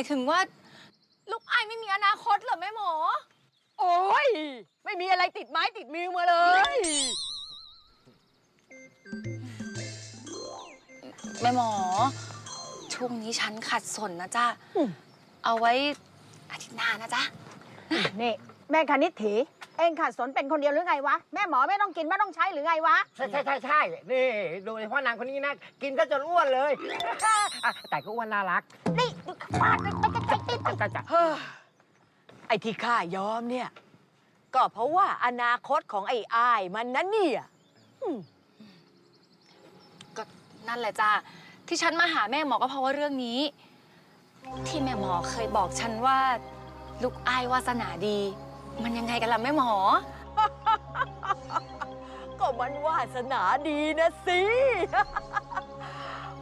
ายถึงว่า ลูกอายไม่มีอนาคตเหรอแม่หมอ โอ้ย ไม่มีอะไรติดไม้ติดมือมาเลย แม่หมอ ช่วงนี้ฉันขัดสนนะจ๊ะอืมเอาไว้อาทิตย์หน้านะจ๊ะ นี่ แม่คณิตถี เองขาดสนเป็นคนเดียวหรือไงวะ แม่หมอไม่ต้องกินไม่ต้องใช้หรือไงวะ ใช่ใช่ใช่ใช่นี่ดูเฉพาะนางคนนี้นะ กินก็จนอ้วนเลย อะแต่ก็อ้วนน่ารัก นี่ฟาดไปไปไกลๆติดจ้ะจ้ะเฮ้อไอ้ที่ข้ายอมเนี่ย ก็เพราะว่าอนาคตของไอ้อายมันนั้นเนี่ยอืมก็นั่นแหละจ้ะที่ฉันมาหาแม่หมอก็เพราะว่าเรื่องนี้ ที่แม่หมอเคยบอกฉันว่า ลูกอายวาสนาดี มันยังไงกันล่ะแม่หมอ ก็มันวาสนาดีนะสิ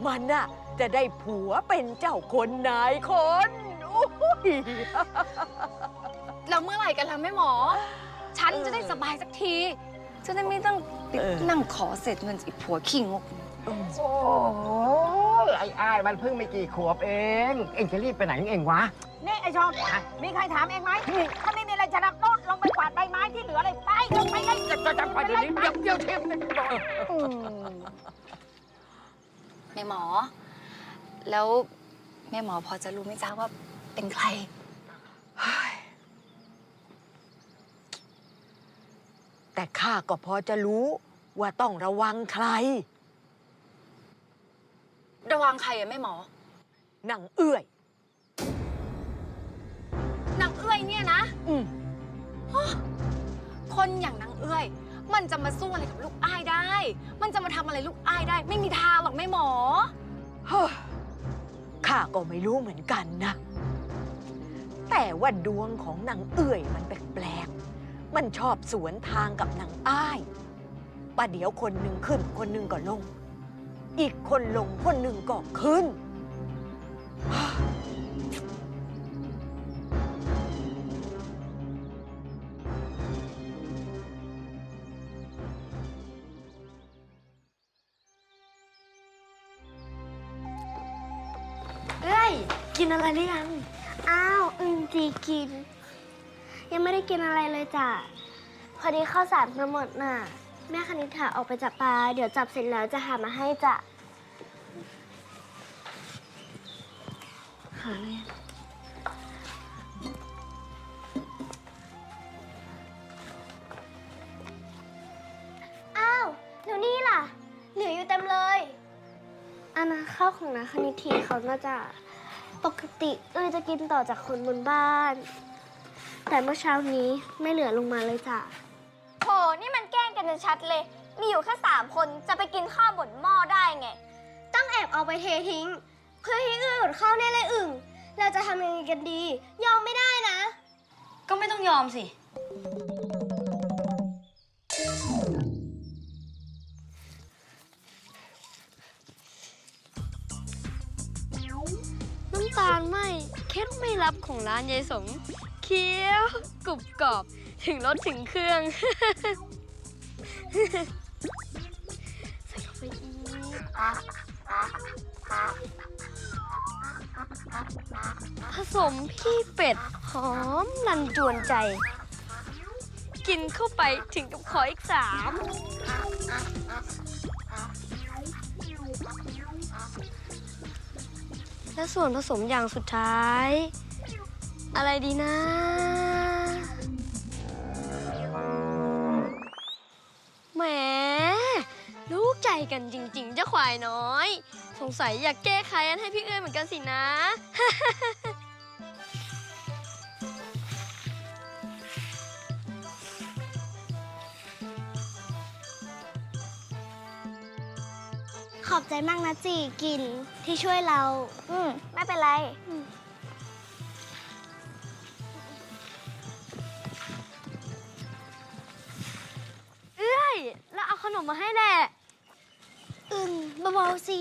มันน่ะจะได้ผัวเป็นเจ้าคนนายคนอุ้ยแล้วเมื่อไหร่กันล่ะแม่หมอ ฉันเออจะได้สบายสักทีจะได้ไม่ต้องไปเออนั่งขอเสร็จเงินจากไอ้ผัวขี้งก โอ้ยไอ้อ้ายมันเพิ่งไม่กี่ขวบเอง เอ็งจะรีบไปไหนของเอ็งวะๆนี่ไอ้ชองมีใครถามเองไหมถ้าไม่มีอะไร จะรับโน้ตลงไปกวาดใบไม้ที่เหลือเลยไปลงไปเลยจะจะจะไปเดี๋ยวนี้เดี๋ยวเดี๋ยวเทมเลยอืมแม่หมอ แล้วแม่หมอพอจะรู้ไหมจ๊ะว่าเป็นใคร แต่ข้าก็พอจะรู้ว่าต้องระวังใคร ระวังใครอะแม่หมอหนังเอื้อยนางเอื้อย เนี่ยนะ อืมคนอย่างนางเอื้อย มันจะมาสู้อะไรกับลูกอ้ายได้ มันจะมาทำอะไรลูกอ้ายได้ ไม่มีทางหรอกแม่หมอ เฮ้ยข้าก็ไม่รู้เหมือนกันนะ แต่ว่าดวงของนางเอื้อยมันแปลกๆ มันชอบสวนทางกับนางอ้ายประเดี๋ยวคนหนึ่งขึ้น คนหนึ่งก็ลง อีกคนลงคนหนึ่งก็ขึ้น กิน ยังไม่ได้กินอะไรเลยจ้ะพอดีข้าวสารทั้งหมดน่ะ แม่คณิษฐาออกไปจับปลา เดี๋ยวจับเสร็จแล้วจะหามาให้จ้ะหาเลยอ้าวเดี๋ยวนี้ล่ะ เหลืออยู่เต็มเลย อันนั้นข้าวของนาคณิทีเขาน่าจะ ปกติเอ้ยจะกินต่อจากคนบนบ้าน แต่เมื่อเช้านี้ไม่เหลือลงมาเลยจ้ะโหนี่มันแกล้งกันชัดๆเลย มีอยู่แค่สามคนจะไปกินข้าวบนหม้อได้ไง ต้องแอบเอาไปเททิ้ง เพื่อให้เอื้อยอดข้าวแน่เลยอึ่ง เราจะทำยังไงกันดี ยอมไม่ได้นะ ก็ไม่ต้องยอมสิ ไม่รับของร้านยายสมเคี้ยวกรุบกรอบถึงรสถึงเครื่อง ใส่เข้าไปอีกผสมพี่เป็ด หอมนันจวนใจ กินเข้าไปถึงกับขออีกสาม และส่วนผสมอย่างสุดท้าย อะไรดีนะ แหม ลูกใจกันจริง ๆ เจ้าควายน้อย สงสัยอยากแก้ไขอันให้พี่เอ้ยเหมือนกันสินะ ขอบใจมากนะจีกินที่ช่วยเรา อืมไม่เป็นไรเอ้ยแล้วเอาขนมมาให้แหละอึ่งเบาๆสิ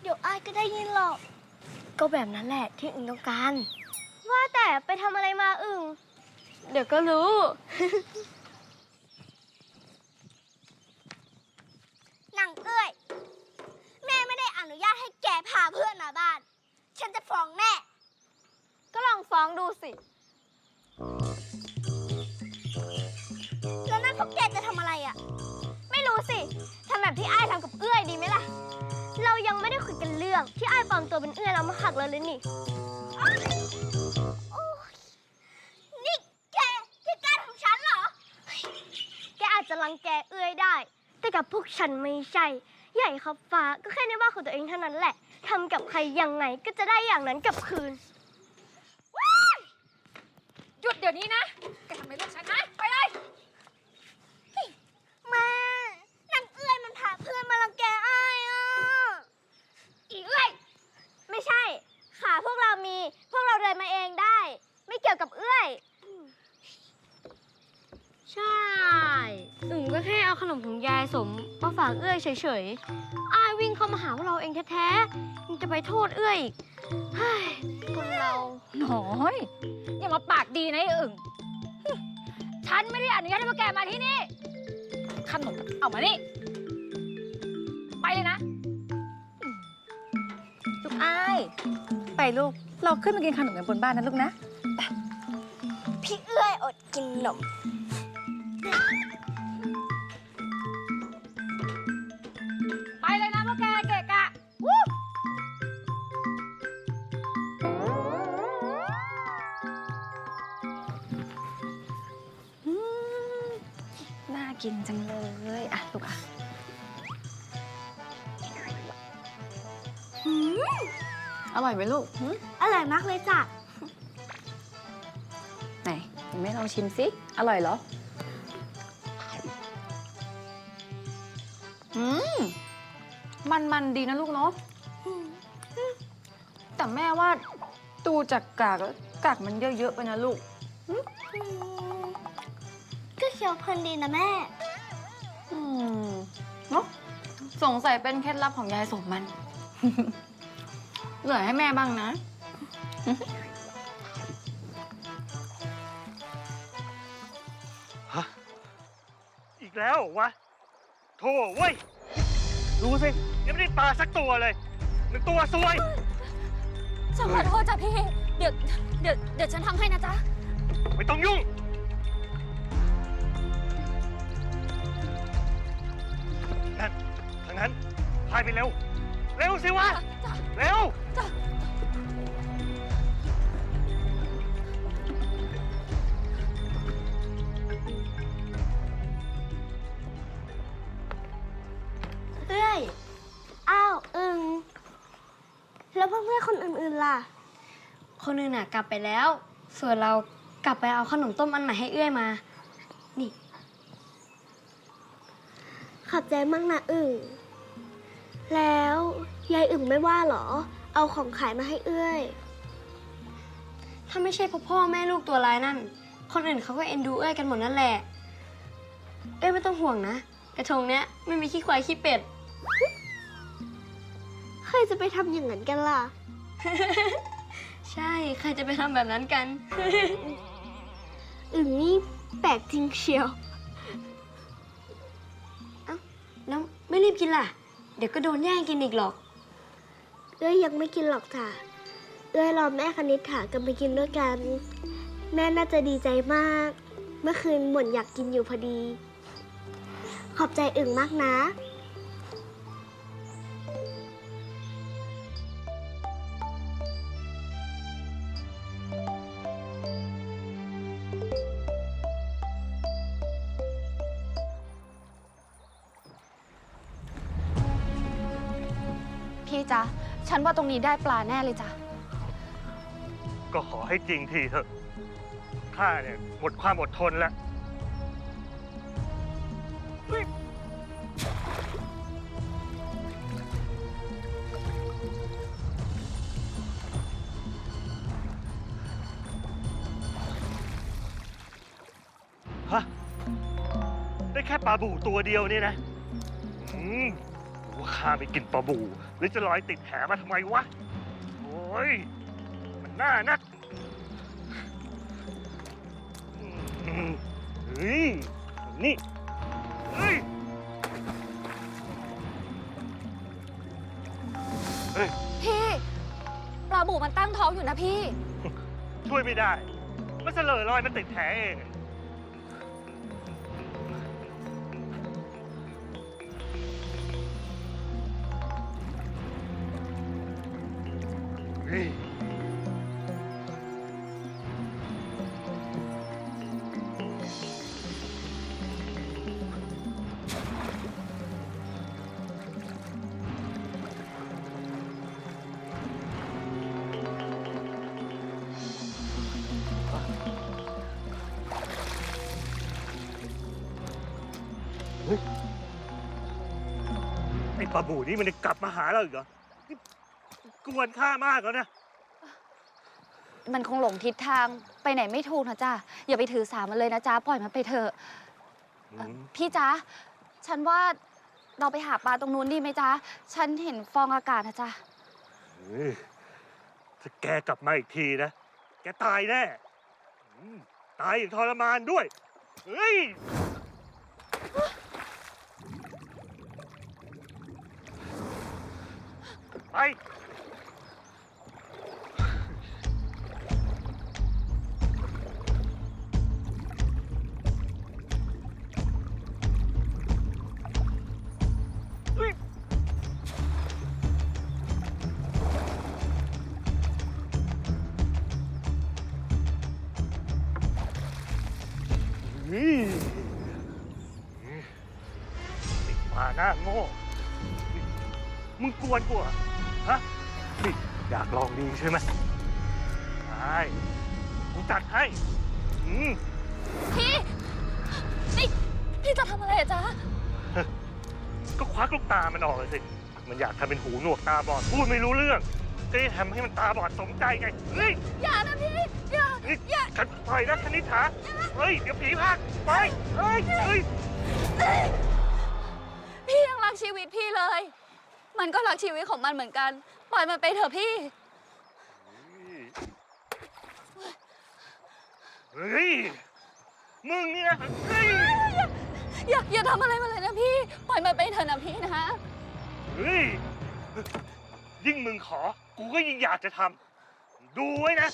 เดี๋ยวอายก็ได้ยินหรอก ก็แบบนั้นแหละที่อึ่งต้องการ ว่าแต่ไปทำอะไรมาอึ่งเดี๋ยวก็รู้ หนังเอ้ยแม่ไม่ได้อนุญาตให้แก พาเพื่อนมาบ้าน ฉันจะฟ้องแม่ ก็ลองฟ้องดูสิ แล้วนั่นพวกแกจะทำอะไรอะ่ะ ไม่รู้สิ ทำแบบที่ไอ้ายทำกับเอื้อยดีไหมล่ะ เรายังไม่ได้คุยกันเรื่องที่ไอ้ายปลอมตัวเป็นเอื้อยแล้วมาหักเราเลยนี่โอ๊ยนี่แกแกกล้าทำฉันเหรอ แกอาจจะรังแกเอื้อยได้ แต่กับพวกฉันไม่ใช่ ใหญ่ครับฟ้าก็แค่ในบ้านของตัวเองเท่านั้นแหละ ทำกับใครยังไงก็จะได้อย่างนั้นกลับคืน หยุดเดี๋ยวนี้นะ แกทำไมลูกฉันนะ ไปเลย แม่นางเอื้อยมันพาเพื่อนมารังแกอ้ายอะ อีเอื้อยไม่ใช่ ขาพวกเรามี พวกเราเดินมาเองได้ ไม่เกี่ยวกับเอื้อย ใช่อึ่งก็แค่เอาขนมของยายสมมาฝากเอื้อยเฉยๆ อ้ายวิ่งเข้ามาหาพวกเราเองแท้ๆยังจะไปโทษเอื้อยอีกเฮ้ยคนเราน้อยอย่ามาปากดีนะไอ้อึ่งฮึฉันไม่ได้อนุญาตให้พวกแกมาที่นี่ขนมเอามานี่ ไปเลยนะ ลูกอ้าย ไปลูก เราขึ้นมากินขนมกันบนบ้านนะลูกนะ พี่เอื้อยอดกินนม ไปเลยนะพวกแกเกะกะวู้อืมน่ากินจังเลยอะลูกอะอร่อยไหมลูกหืมอร่อยมากเลยจ้ะ ไหนยังไม่ลองชิมสิ อร่อยเหรอ อืมมันมันๆดีนะลูกเนาะแต่แม่ว่าดูจากกากแล้วกากมันเยอะๆไปนะลูกก็เคี้ยวเพลินดีนะแม่ อืมเนาะสงสัยเป็นเคล็ดลับของยายสมมัน เหลือให้แม่บ้างนะ อีกแล้วเหรอวะ โธ่เว้ย ดูสิยังไม่ได้ปลาสักตัวเลยหนึ่งตัวซวย ฉันขอโทษจ้ะพี่ เดี๋ยว เดี๋ยว เดี๋ยวฉันทำให้นะจ๊ะ ไม่ต้องยุ่ง นั่นทางนั้นพายไปเร็ว เร็วสิวะ เร็วเคนอื่นๆล่ะ คนอื่นน่ะกลับไปแล้ว ส่วนเรากลับไปเอาขนมต้มอันใหม่ให้เอื้อยมา นี่ ขอบใจมากนะอึ่งแล้วยายอึ่งไม่ว่าเหรอ เอาของขายมาให้เอื้อย ถ้าไม่ใช่เพ่อพ่อแม่ลูกตัวร้ายนั่น คนอื่นเขาก็เอ็นดูเอื้อยกันหมดนั่นแหละ เอ้ยไม่ต้องห่วงนะ กระทงเนี้ยไม่มีขี้ควายขี้เป็ด ใครจะไปทำอย่างนั้นกันล่ะ ใช่ ใครจะไปทำแบบนั้นกัน อึ่งนี่แปลกจริงเชียวแล้วไม่รีบกินล่ะ เดี๋ยวก็โดนแย่งกินอีกหรอก เอ้ยยังไม่กินหรอกจ้ะเอ้ยรอแม่คณิษฐากันไปกินด้วยกัน แม่น่าจะดีใจมาก เมื่อคืนบ่นอยากกินอยู่พอดี ขอบใจอึ่งมากนะ ฉันว่าตรงนี้ได้ปลาแน่เลยจ้ะ ก็ขอให้จริงทีเถอะ ข้าเนี่ยหมดความอดทนแล้ว ฮะ ได้แค่ปลาบู่ตัวเดียวเนี่ยนะ อืมว่าข้าไปกินปลาบู่ หรือจะลอยติดแหมาทำไมวะ โอ้ย มันน่านักอืมเฮ้ย นี่ เฮ้ย เฮ้ย พี่ปลาบูมันตั้งท้องอยู่นะพี่ ช่วยไม่ได้ มันเสลอลอยมันติดแผลเอง ไอ้ปลาบูนี่มันจะกลับมาหาเราอีกเหรอ กวนข้ามากแล้วนะ มันคงหลงทิศทางไปไหนไม่ถูกนะจ๊ะ อย่าไปถือสามันเลยนะจ๊ะ ปล่อยมันไปเถอะเอ่อพี่จ๊ะ ฉันว่าเราไปหาปลาตรงนู้นดีไหมจ๊ะ ฉันเห็นฟองอากาศนะจ๊ะ เฮ้ยถ้าแกกลับมาอีกทีนะ แกตายแน่อืมตายอย่างทรมานด้วย เฮ้ย ไป วนกูเหรอฮะนี่อยากลองดีใช่ไหมได้กูจัดให้อืมพี่นี่พี่จะทำอะไรอะจ๊ะ ก็ควักลูกตามันออกเลยสิ มันอยากทำเป็นหูหนวกตาบอด พูดไม่รู้เรื่องก็จะทำให้มันตาบอดสมใจไงเฮ้ยอย่านะพี่ อย่า นี่ฉันปล่อยนะคณิษฐาเฮ้ย เดี๋ยวผีพากไปเฮ้ยเฮ้ย พี่ยังรักชีวิตพี่เลย มันก็รักชีวิตของมันเหมือนกัน ปล่อยมันไปเถอะพี่ เฮ้ย มึงเนี่ยเฮ้ยอย่าอย่าทำอะไรมันเลยนะพี่ ปล่อยมันไปเถอะนะพี่นะ เฮ้ย ยิ่งมึงขอ กูก็ยิ่งอยากจะทำ ดูไว้นะ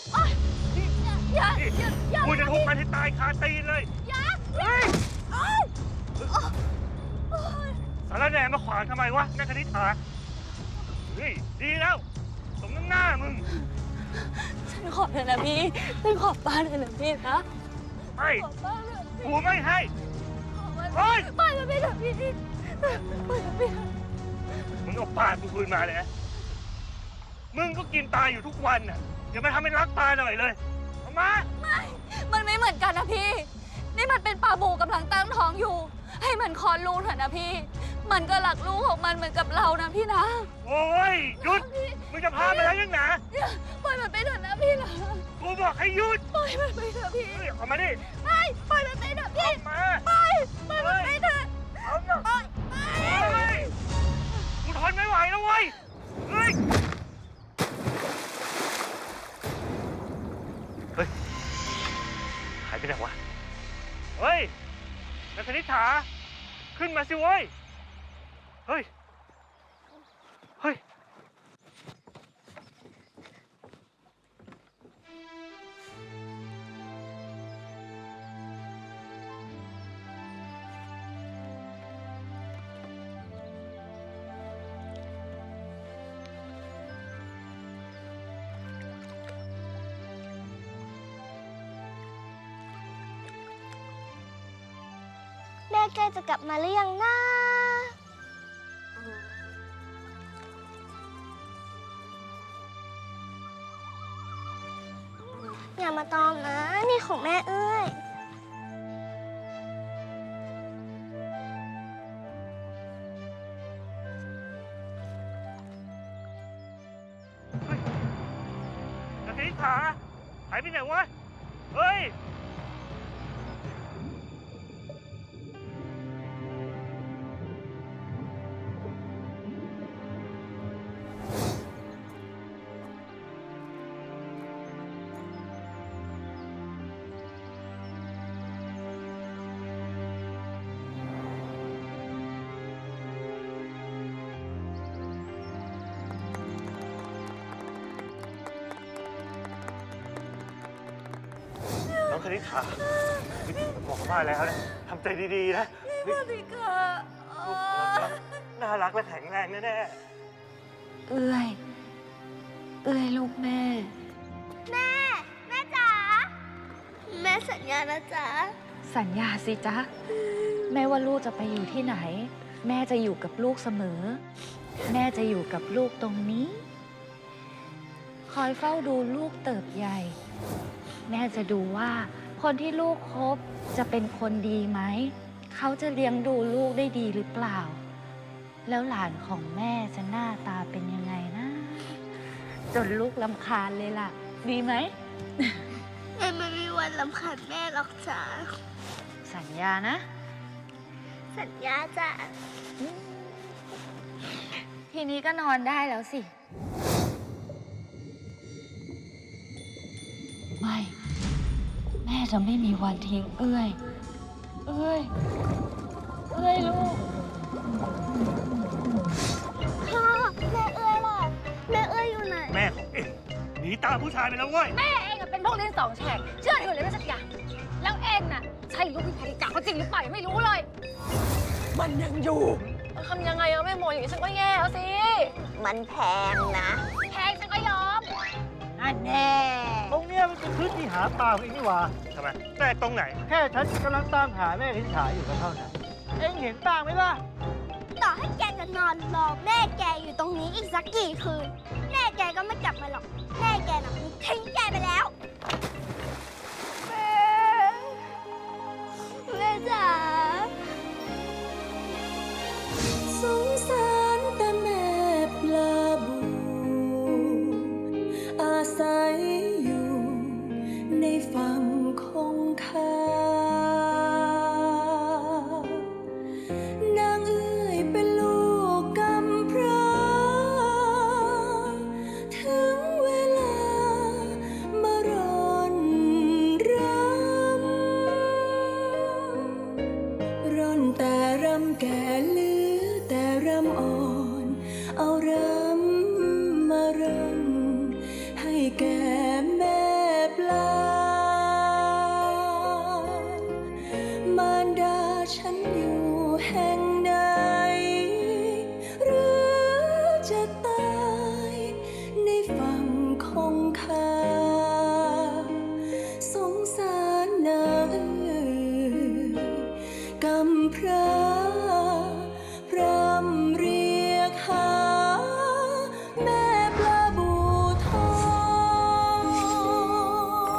อย่านี่อย่าอย่ากูจะทุบมันให้ตายคาตีนเลย อย่าเฮ้ยสารแหนมาขวางทำไมวะนักคณิตศาสตร์ เฮ้ยดีแล้วสมน้ำหน้ามึง ฉันขอเถอะนะพี่ ฉันขอป้าเถอะนะพี่นะไม่ขอป้าเถอะพี่กูไม่ให้ขอมันเฮ้ยปล่อยมันไปเถอะพี่ปล่อยมันไปเถอะมึงเอาปลากูคืนมาเลยนะมึงก็กินปลาอยู่ทุกวันน่ะอย่ามาทำให้รักปลาหน่อยเลยเอามามันไม่เหมือนกันนะพี่ นี่มันเป็นปลาบูกำลังตั้งท้องอยู่ ให้มันคลอดลูกเถอะนะพี่ มันก็รักลูกของมันเหมือนกับเรานะพี่นะโอ้ยหยุดมึงจะพาไปแล้วยังหนาปล่อยมันไปเถอะนะพี่นะกูบอกให้หยุดปล่อยมันไปเถอะพี่เฮ้ยเอามาดิไม่ปล่อยมันไปเถอะพี่เอามาไปปล่อยมันไปเถอะเอาเถอะเฮ้ยกูทนไม่ไหวแล้วเว้ยเฮ้ยเฮ้ยหายไปไหนวะเฮ้ยนักคณิษฐาขึ้นมาสิเว้ย เฮ้ย เฮ้ย แม่ใกล้จะกลับมาหรือยังนะ ตอมนะนี่ของแม่เอ้ย คณิษฐาบอกมาแล้วนะทำใจดีๆนะเฮ้ยลูกน่ารักและแข็งแรงแน่เอื้อย เอื้อยลูกแม่ แม่ แม่จ๋า แม่สัญญานะจ๊ะ สัญญาสิจ๊ะ แม่ว่าลูกจะไปอยู่ที่ไหน แม่จะอยู่กับลูกเสมอ แม่จะอยู่กับลูกตรงนี้ คอยเฝ้าดูลูกเติบใหญ่ แม่จะดูว่า คนที่ลูกคบจะเป็นคนดีไหม เขาจะเลี้ยงดูลูกได้ดีหรือเปล่า แล้วหลานของแม่จะหน้าตาเป็นยังไงนะ จนลูกลำคาญเลยล่ะ ดีไหม แม่ไม่มีวันลำขาดแม่หรอกจ้ะสัญญานะ สัญญาจ้ะทีนี้ก็นอนได้แล้วสิ ไม่แม่จะไม่มีวันทิ้งเอื้อย เอื้อย เอื้อยลูก พ่อแม่เอ้ยล่ะ แม่เอ้ยอยู่ไหนๆแม่ของเองหนีตามผู้ชายไปแล้วเว้ย แม่เองอะเป็นพวกเล่นสองแฉกเชื่อถือเลยไม่สักอย่างแล้วเองน่ะใช่ลูกพี่ภริกาเขาจริงหรือเปล่ายังไม่รู้เลยมันยังอยู่ ทำยังไงอะแม่โมอย่างนี้ฉันก็แย่แล้วสิมันแพงนะ แพงฉันก็ยอม อันแน่ตรง เนี้ยมันเป็นพื้นที่หาปลาของเองนี่หว่า ทำไมแต่ตรงไหน แค่ฉันกำลังตามหาแม่คณิษฐาอยู่ก็เท่านั้น เอ็งเห็นบ้างไหมล่ะ ต่อให้แกจะนอนรอแม่แกอยู่ตรงนี้อีกสักกี่คืน แม่แกก็ไม่กลับมาหรอก แม่แกน่ะคงทิ้งแกไปแล้ว แม่ แม่จ๋า